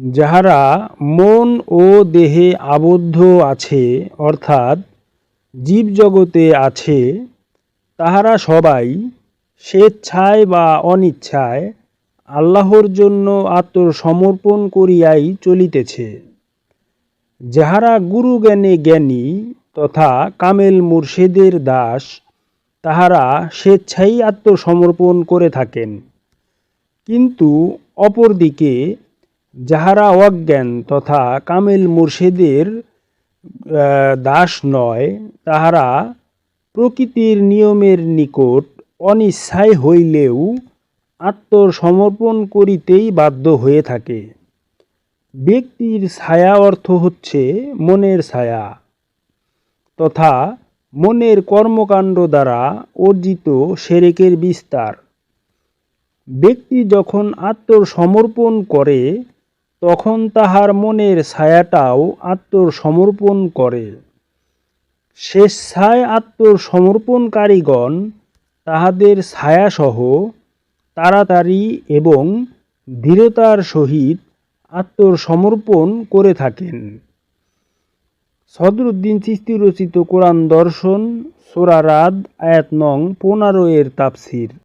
যাহারা মন ও দেহে আবদ্ধ আছে, অর্থাৎ জীবজগতে আছে, তাহারা সবাই স্বেচ্ছায় বা অনিচ্ছায় আল্লাহর জন্য আত্মসমর্পণ করিয়াই চলিতেছে। যাহারা গুরুজ্ঞানে জ্ঞানী তথা কামেল মুর্শেদের দাস, তাহারা স্বেচ্ছাই আত্মসমর্পণ করে থাকেন। কিন্তু অপরদিকে যাহারা অজ্ঞান তথা কামিল মুর্শেদের দাস নয়, তাহারা প্রকৃতির নিয়মের নিকট অনিচ্ছায় হইলেও আত্মসমর্পণ করিতেই বাধ্য হয়ে থাকে। ব্যক্তির ছায়া অর্থ হচ্ছে মনের ছায়া তথা মনের কর্মকাণ্ড দ্বারা অর্জিত সেরেকের বিস্তার। ব্যক্তি যখন আত্মসমর্পণ করে তখন তাহার মনের ছায়াটাও আত্মসমর্পণ করে। স্বেচ্ছায় আত্মসমর্পণকারীগণ তাহাদের ছায়াসহ তাড়াতাড়ি এবং দৃঢ়তার সহিত আত্মসমর্পণ করে থাকেন। সদরুদ্দিন চিস্তি রচিত কোরআন দর্শন সোরারাদ আয়াত নং, পনেরো এর তাফসির।